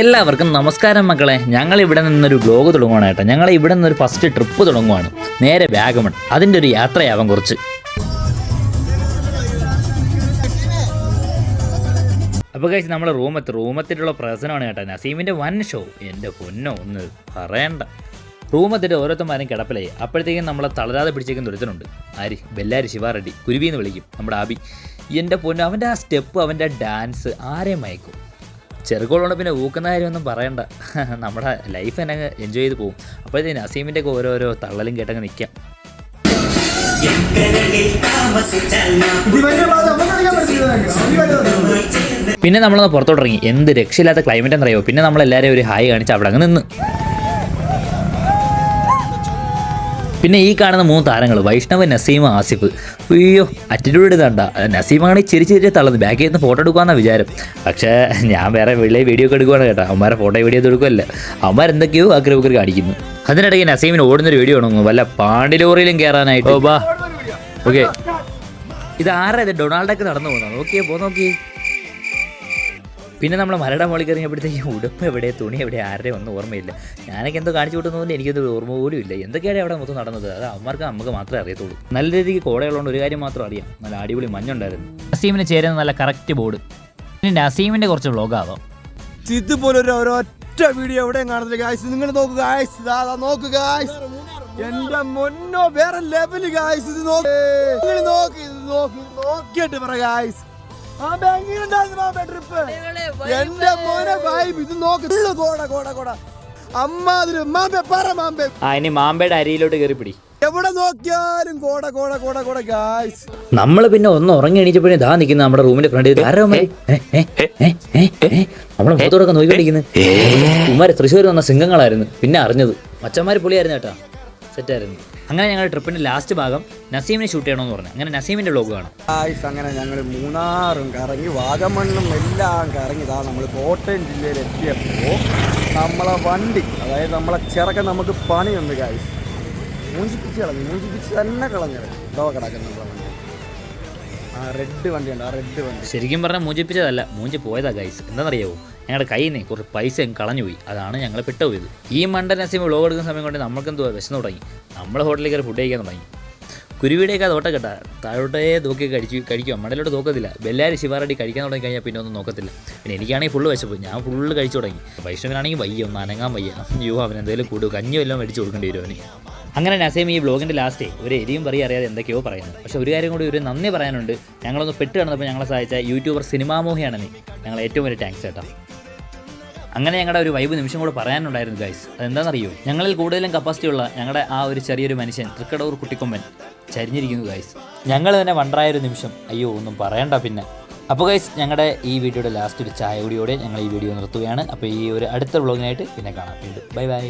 എല്ലാവർക്കും നമസ്കാരം മക്കളെ. ഞങ്ങൾ ഇവിടെ നിന്നൊരു ബ്ലോഗ് തുടങ്ങുകയാണ് കേട്ടോ. ഞങ്ങൾ ഇവിടെ നിന്നൊരു ഫസ്റ്റ് ട്രിപ്പ് തുടങ്ങുവാണ്. നേരെ വാഗമൺ. അതിന്റെ ഒരു യാത്രയാവാൻ കുറച്ച്. അപ്പോൾ കഴിച്ച് നമ്മൾ റൂമെത്തി റൂമത്തിലുള്ള പ്രശ്നമാണ് കേട്ടോ. നസീമിന്റെ വൻ ഷോ എന്റെ പൊന്നോ ഒന്ന് പറയണ്ട. റൂമെത്തിട്ട് ഓരോരുത്തന്മാരും കിടപ്പിലായി. അപ്പോഴത്തേക്കും നമ്മളെ തളരാതെ പിടിച്ചേക്കും ഒരുത്തനുണ്ട്. ആര്? ബെല്ലാരി ശിവാറെഡ്ഡി. കുരുവിന്ന് വിളിക്കും. നമ്മുടെ ആബി. എന്റെ പൊന്നു അവന്റെ ആ സ്റ്റെപ്പ് അവന്റെ ഡാൻസ് ആരെ മയക്കും? ചെറുക്കോളുകൊണ്ട് പിന്നെ ഊക്കുന്ന കാര്യമൊന്നും പറയണ്ട. നമ്മുടെ ലൈഫ് തന്നെ എൻജോയ് ചെയ്ത് പോകും അപ്പോഴത്തേന് അസീമിന്റെ ഒക്കെ ഓരോരോ തള്ളലും കേട്ടങ്ങ് നിൽക്കാം പിന്നെ നമ്മളൊന്ന് പുറത്തോട്ടിറങ്ങി. എന്ത് രക്ഷയില്ലാത്ത ക്ലൈമറ്റ് എന്നറിയോ? പിന്നെ നമ്മളെല്ലാവരും ഒരു ഹായ് കാണിച്ച് അവിടെ അങ്ങ് നിന്ന്. പിന്നെ ഈ കാണുന്ന മൂന്ന് താരങ്ങൾ വൈഷ്ണവ് നസീമ ആസിഫ്. അയ്യോ അറ്റിറ്റ്യൂഡ് ഇതണ്ട. നസീമാണ് ചിരി ചിരി തള്ളുന്നത്. ബാക്കിൽ നിന്ന് ഫോട്ടോ എടുക്കാമെന്നാണ് വിചാരം. പക്ഷേ ഞാൻ വേറെ വെള്ളി വീഡിയോ ഒക്കെ എടുക്കുവാണ് കേട്ടോ. അവന്മാരെ ഫോട്ടോ വീഡിയോ എടുക്കുമല്ല അവന്മാർ എന്തൊക്കെയോ അവന്മാരെന്തൊക്കെയോ ആഗ്രഹമൊക്കെ കാണിക്കുന്നു. അതിനിടയ്ക്ക് നസീമിന് ഓടുന്നൊരു വീഡിയോ ഉണങ്ങും വല്ല പാണ്ടിലോറിയിലും കയറാനായിട്ട് ഓ ബാ. ഓക്കെ. ഇത് ആരാ ഇത്? ഡൊണാൾഡൊക്കെ നടന്നു പോകുന്നത് ഓക്കെ പോ നോക്കിയേ പിന്നെ നമ്മൾ മലയുടെ മുകളിൽ കയറിയപ്പോഴത്തേക്കും ഉടുപ്പ് എവിടെ തുണി എവിടെ ആരുടെ ഒന്നും ഓർമ്മയില്ല. ഞാനൊക്കെ എന്തോ കാണിച്ചു കൊടുക്കുന്നതുകൊണ്ട് എനിക്കൊന്നും ഓർമ്മ പോലും ഇല്ല. എന്തൊക്കെയാണ് അവിടെ മൊത്തം നടന്നത്? അത് അമ്മമാർക്ക് നമുക്ക് മാത്രമേ അറിയത്തുള്ളൂ. നല്ല രീതിക്ക് കോടയുള്ളതുകൊണ്ട് ഒരു കാര്യം മാത്രം അറിയാം. നല്ല അടിപൊളി മഞ്ഞുണ്ടായിരുന്നു. നസീമിന് ചേരുന്ന നല്ല കറക്റ്റ് ബോർഡ്. പിന്നെ നസീമിന്റെ കുറച്ച് വ്ളോഗാവാം ഇതുപോലെ ഒരു ഒരൊറ്റ വീഡിയോ എവിടെയും കാണത്തില്ല ഗായ്സ് നിങ്ങൾ നോക്ക് ഗായ്സ് നോക്കുക നോക്ക് ഗായ്സ് എന്റെ മുന്നോ വേറെ ലെവൽ ഗായ്സ് ഇത് നോക്ക്. നോക്കി നോക്ക് ഇത് നോക്ക് നോക്കിയിട്ട് പറ ഗായ്സ് ആ ബാങ്കിലുണ്ടായിരുന്നു ട്രിപ്പ് എന്റെ മോനെ വൈബ് ഇത് നോക്ക്. കോട കോട കോട അമ്മാതിരി മാമ്പേ പറ മാമ്പേ. ആ ഇനി മാമ്പയുടെ അരിയിലോട്ട് കയറി പിടി. എവിടെ നോക്കിയാലും കോട കോട കോട കോട ഗായ്സ് നമ്മൾ പിന്നെ ഒന്ന് ഉറങ്ങി എണീച്ചപ്പോഴേ ദാ നിൽക്കുന്ന നമ്മുടെ റൂമിന്റെ ഫ്രണ്ടിൽ നമ്മളെ മുഖത്തോടൊക്കെ നോക്കിക്കൊണ്ടിരിക്കുന്നത് ഉമ്മാര് തൃശ്ശൂർ വന്ന സിംഗങ്ങളായിരുന്നു പിന്നെ അറിഞ്ഞത്. മച്ചന്മാര് പുളിയായിരുന്നു കേട്ടോ. സെറ്റായിരുന്നു. അങ്ങനെ ഞങ്ങളുടെ ട്രിപ്പിന്റെ ലാസ്റ്റ് ഭാഗം നസീമിനെ ഷൂട്ട് ചെയ്യണമെന്ന് പറഞ്ഞു. അങ്ങനെ നസീമിന്റെ വ്ലോഗ് കാണാം. അങ്ങനെ ഞങ്ങൾ മൂന്നാറും കറങ്ങി വാഗമണ്ണും എല്ലാം കറങ്ങി ഇതാ നമ്മൾ കോട്ടയം ജില്ലയിൽ എത്തിയപ്പോൾ നമ്മളെ വണ്ടി അതായത് നമ്മളെ ചെറുക്കൻ നമുക്ക് പണിയുണ്ട് കാര്യം മൂഞ്ചിപ്പിച്ച് കളഞ്ഞു മൂഞ്ചിപ്പിച്ച് തന്നെ കളഞ്ഞത് ഇതോ കിടക്കുന്നു വണ്ടി. റെഡ് വണ്ടിയുണ്ട് ആ റെഡ് വണ്ടി. ശരിക്കും പറഞ്ഞാൽ മൂഞ്ചിപ്പിച്ചതല്ല മൂഞ്ചി പോയതാ ഗൈസ് എന്താണെന്നറിയാവോ? ഞങ്ങളുടെ കയ്യിൽ നിന്ന് കുറച്ച് പൈസ അങ്ങ് കളഞ്ഞുപോയി. അതാണ് ഞങ്ങൾ പെട്ടുപോയത്. ഈ മണ്ട നസീം വ്ളോഗ് എടുക്കുന്ന സമയം കൊണ്ട് നമ്മൾക്ക് എന്തോ വിശന്ന് തുടങ്ങി. നമ്മൾ ഹോട്ടലിൽ കയറി ഫുഡ് കഴിക്കാൻ തുടങ്ങി. കുരുവിയുടെയൊക്കെ തോട്ടം കേട്ടാ താഴോട്ടേ നോക്കി കഴിച്ചു കഴിക്കുക മടലോട്ട് നോക്കത്തില്ല. ബെല്ലാരി ശിവാറടി കഴിക്കാൻ തുടങ്ങി കഴിഞ്ഞാൽ പിന്നെ ഒന്നും നോക്കത്തില്ല. പിന്നെ എനിക്കാണെങ്കിൽ ഫുള്ള് വിശപ്പ്. ഞാൻ ഫുള്ള് കഴിച്ചു തുടങ്ങി. വൈഷ്ണവനാണെങ്കിൽ വയ്യ ഒന്ന് അനങ്ങാൻ വയ്യ. അയ്യോ അവൻ എന്തെങ്കിലും കൂടുക കഞ്ഞി വല്ലതും മേടിച്ച് കൊടുക്കേണ്ടി വരും അവന്. അങ്ങനെ നസീം ഈ ബ്ലോഗിന്റെ ലാസ്റ്റ് ഒരു എരിയും പറയും അറിയാതെ എന്തൊക്കെയോ പറയുന്നത് പക്ഷേ ഒരു കാര്യം കൂടി ഒരു നന്ദി പറയാനുണ്ട്. ഞങ്ങളൊന്ന് പെട്ട് കിടന്നപ്പോൾ ഞങ്ങളെ സഹായിച്ച യൂട്യൂബർ സിനിമാമോഹിയാണ് നീ. ഞങ്ങൾ ഏറ്റവും വലിയ താങ്ക്സ് കേട്ടോ. അങ്ങനെ ഞങ്ങളുടെ ഒരു വൈബ് നിമിഷം കൂടെ പറയാനുണ്ടായിരുന്നു ഗൈസ് അതെന്താണെന്നറിയോ ഞങ്ങളിൽ കൂടുതലും കപ്പാസിറ്റി ഉള്ള ഞങ്ങളുടെ ആ ഒരു ചെറിയൊരു മനുഷ്യൻ തൃക്കടൂർ കുട്ടിക്കൊമ്പൻ ചരിഞ്ഞിരിക്കുന്നു ഗൈസ് ഞങ്ങൾ തന്നെ വണ്ടറായ ഒരു നിമിഷം അയ്യോ ഒന്നും പറയണ്ട പിന്നെ. അപ്പോൾ ഗൈസ് ഞങ്ങളുടെ ഈ വീഡിയോയുടെ ലാസ്റ്റ് ഒരു ചായ കൂടിയോടെ ഞങ്ങൾ ഈ വീഡിയോ നിർത്തുകയാണ്. അപ്പോൾ ഈ ഒരു അടുത്ത വ്ളോഗിനായിട്ട് പിന്നെ കാണാം. വീണ്ടും. Bye bye